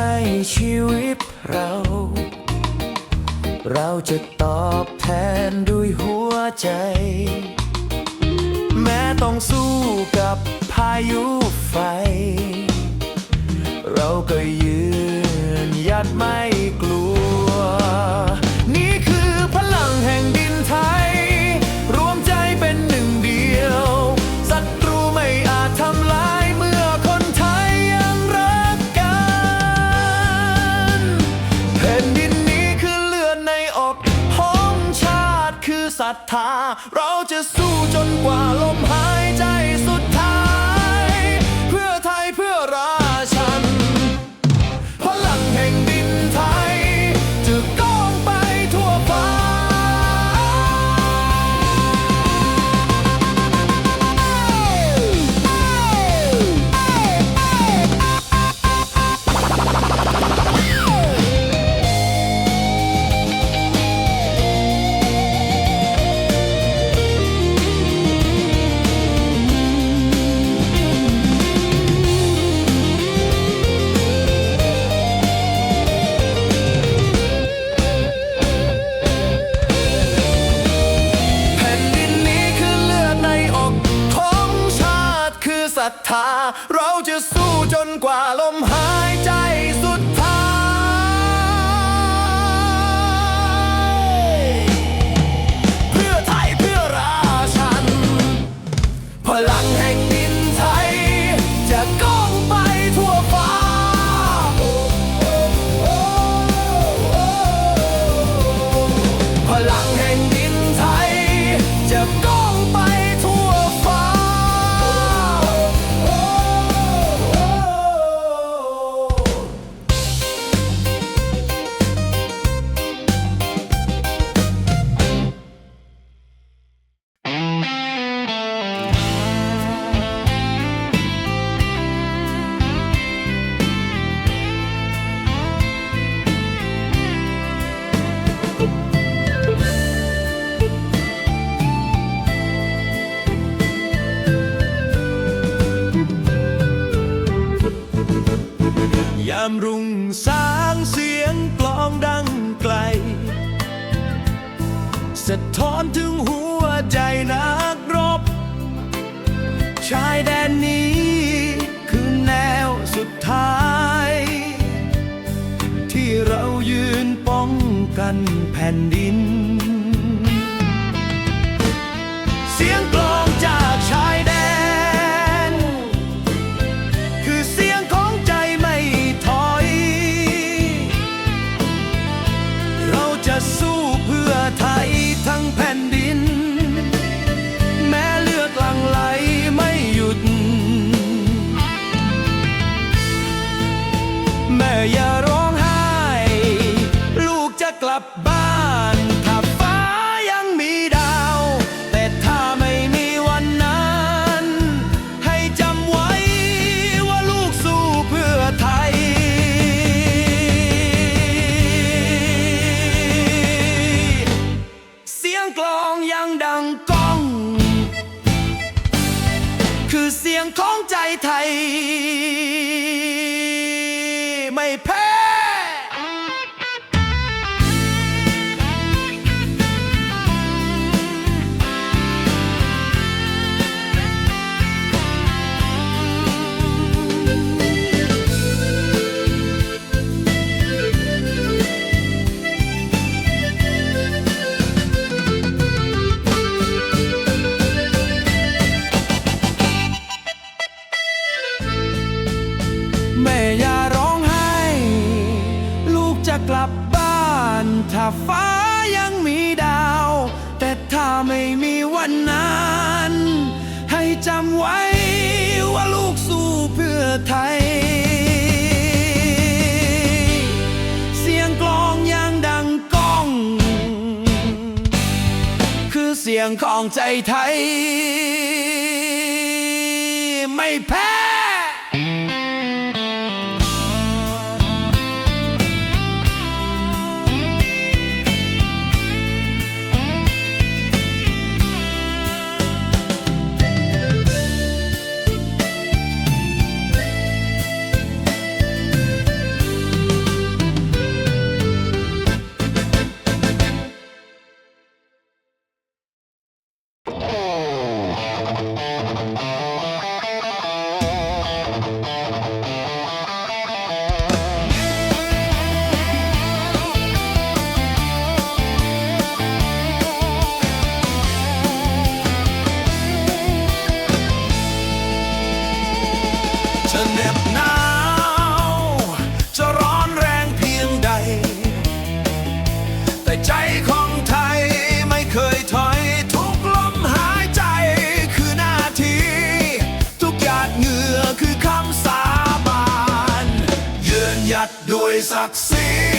ให้ชีวิตเรา เราจะตอบแทนด้วยหัวใจ แม้ต้องสู้กับพายุไฟ เราก็ยืนยัดไม่ามรุ่งสางเสียงกลองดังไกล สะท้อนถึงหัวใจนะ 健康再ใ assim.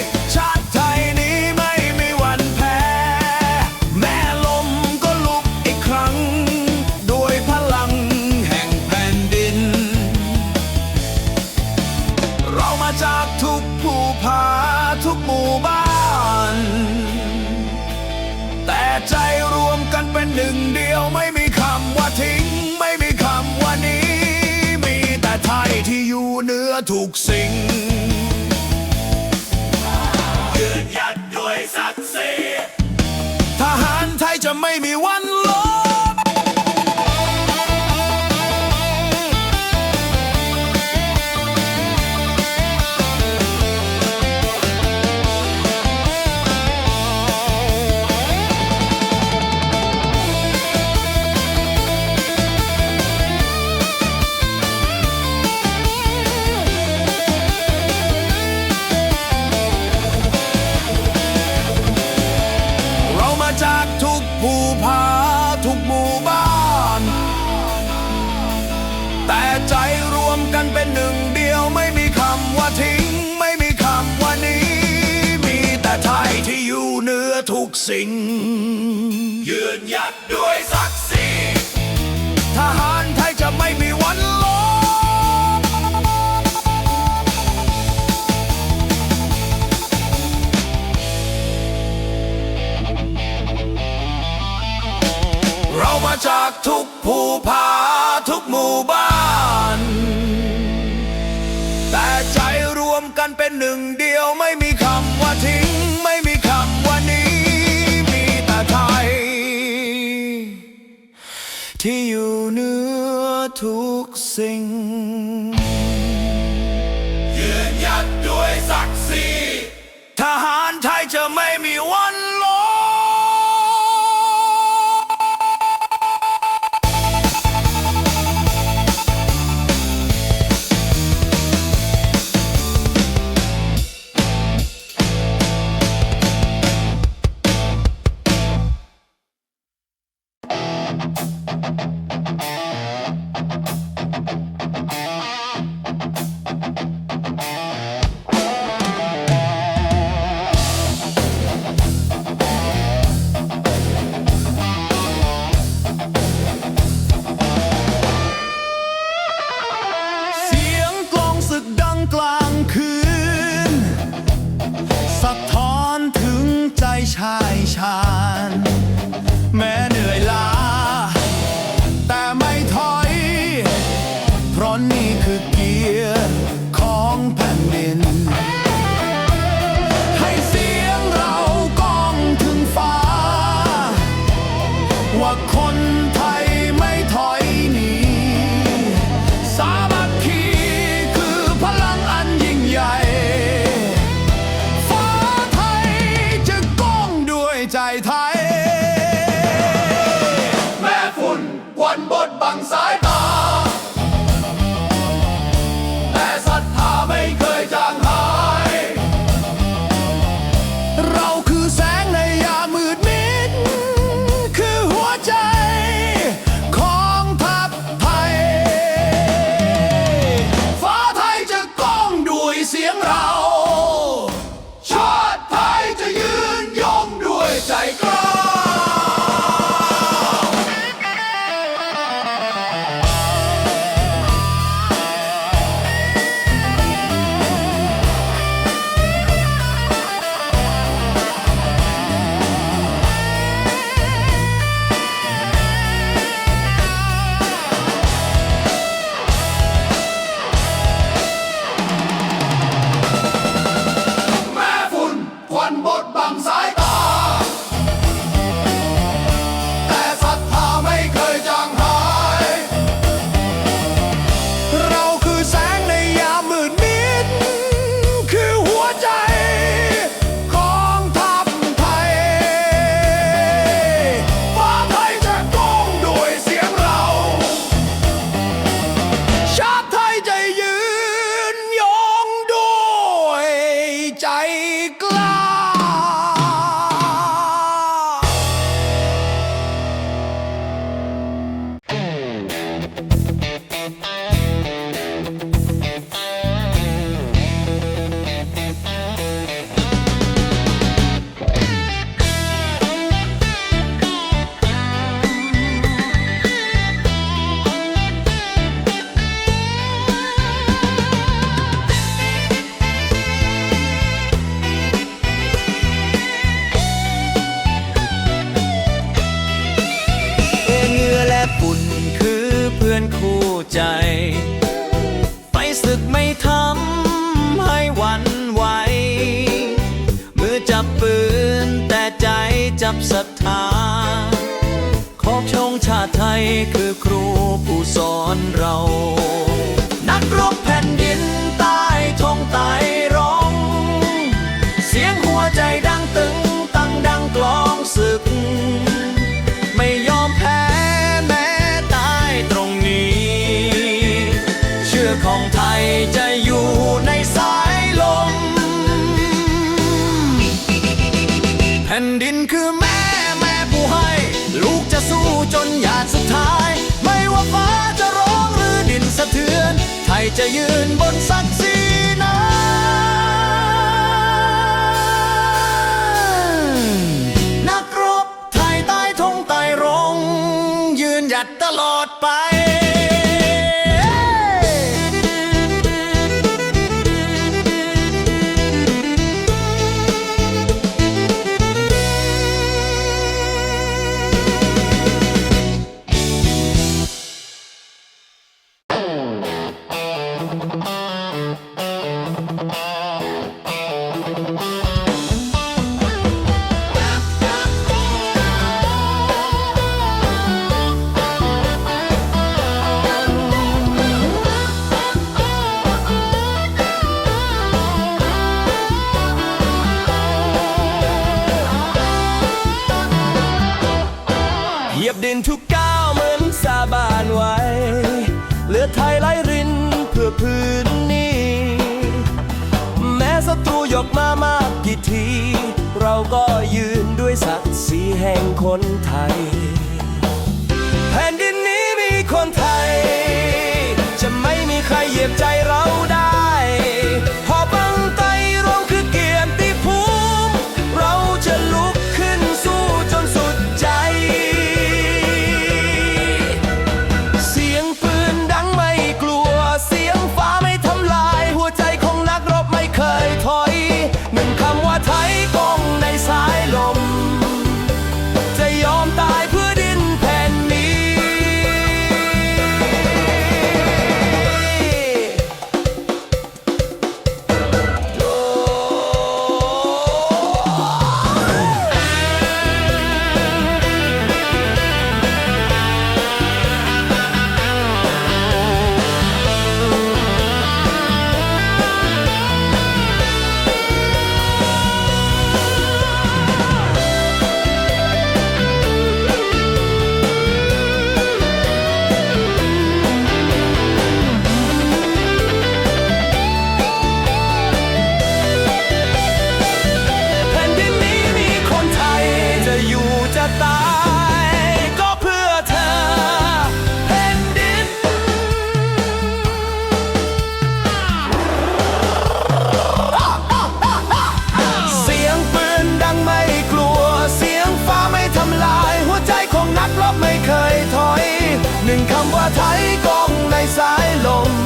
สิ่ง ยืนหยัดด้วยศักดิ์ศรีทหารไทยจะไม่ ว่าคน ศรัทธา ขอบชงชาติไทยคือครูผู้สอนเรา the Lord by เหยียบดินทุกก้าวเหมือนสาบานไว้ เลือดไทยไหลรินเพื่อพื้นนี้ แม้ศัตรูยกมามากกี่ที เราก็ยืนด้วยศักดิ์ศรีแห่งคนไทย แผ่นดินนี้มีคนไทย จะไม่มีใครเหยียบใจเราได้ ไทยกองในสายลม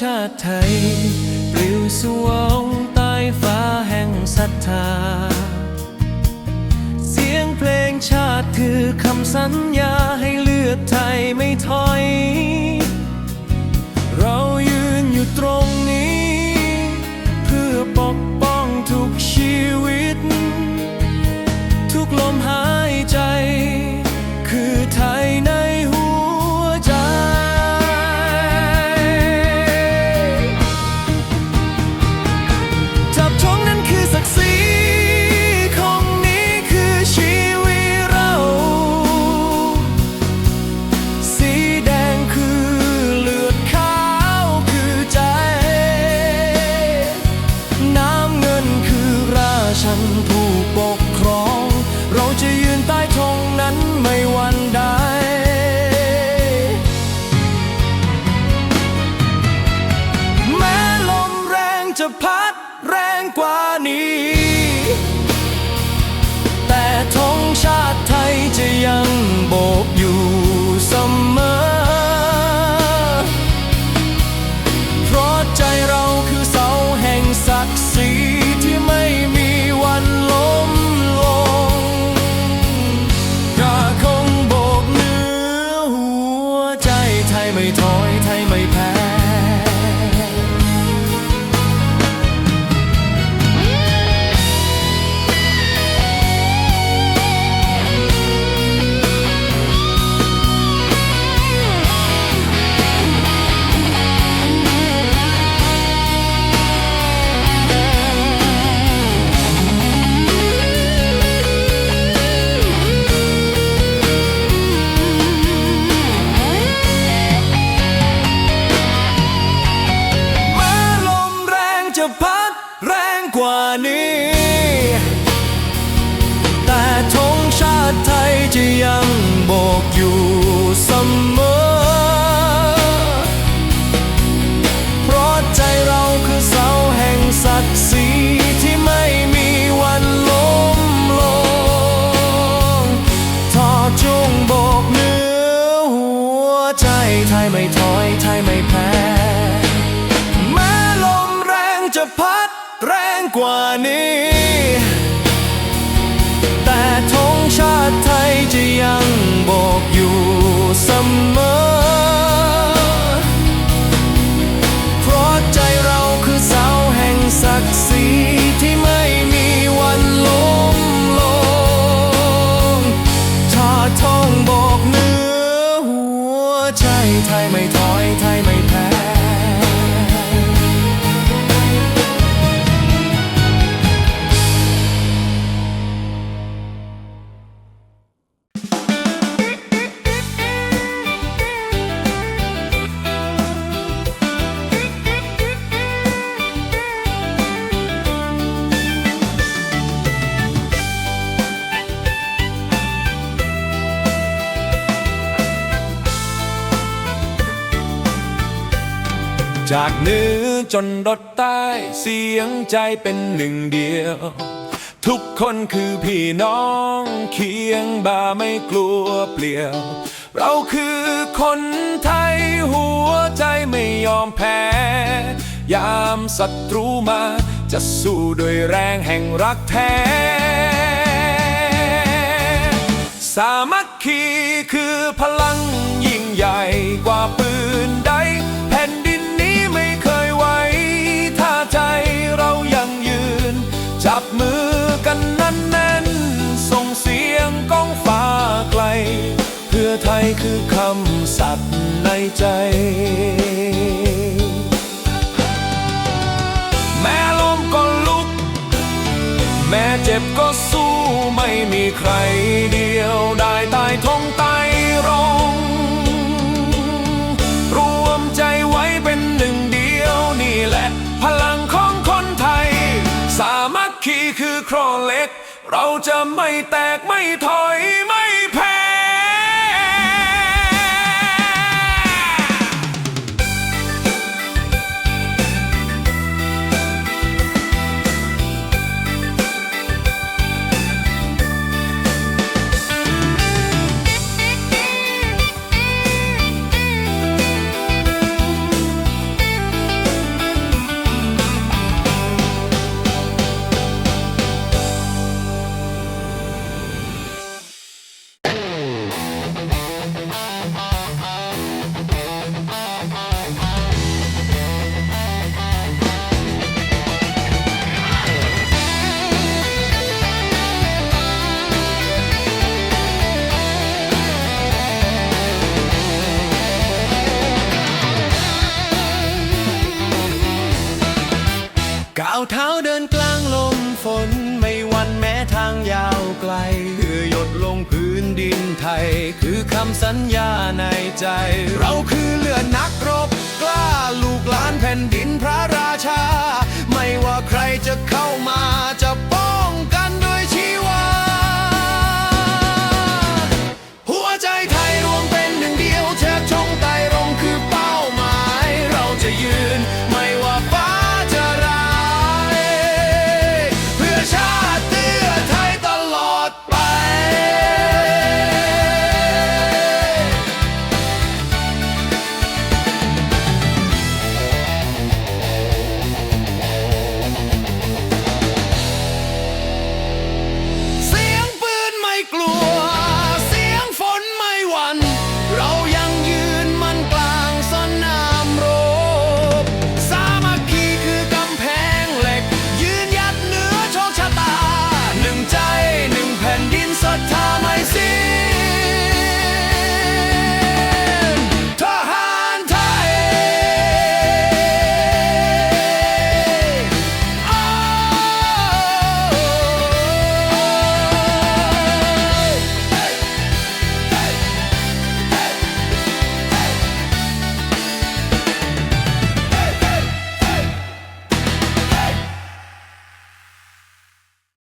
ชาติไทย ปลิวสวงใต้ฟ้าแห่งศรัทธา เสียงเพลงชาติคือคำสัญญาให้เลือดไทยไม่ถอย เรายืนอยู่ตรง จากเหนือจนรดใต้เสียงใจเป็นหนึ่งเดียว ทุกคนคือพี่น้องเคียงบ่าไม่กลัวเปลี่ยว เราคือคนไทยหัวใจไม่ยอมแพ้ ยามศัตรูมาจะสู้ด้วยแรงแห่งรักแท้ สามัคคีคือพลังยิ่งใหญ่กว่า อไทยคือคำสัตย์ในใจ แม้ลมก็ลุก แม้เจ็บก็สู้ไม่มีใครเดียวได้ตายทงตายรง รวมใจไว้เป็นหนึ่งเดียวนี่แหละ พลังของคนไทย สามัคคีคือครเล็ก เราจะไม่แตกไม่ถอ เท้าเดินกลางลมฝน ไม่วันแม้ทางยาวไกลเพื่อหยดลงพื้นดินไทย คือคำสัญญาในใจ เราคือเลือดนักรบกล้าลูกหลานแผ่นดินพระราชา ไม่ว่าใครจะเข้ามา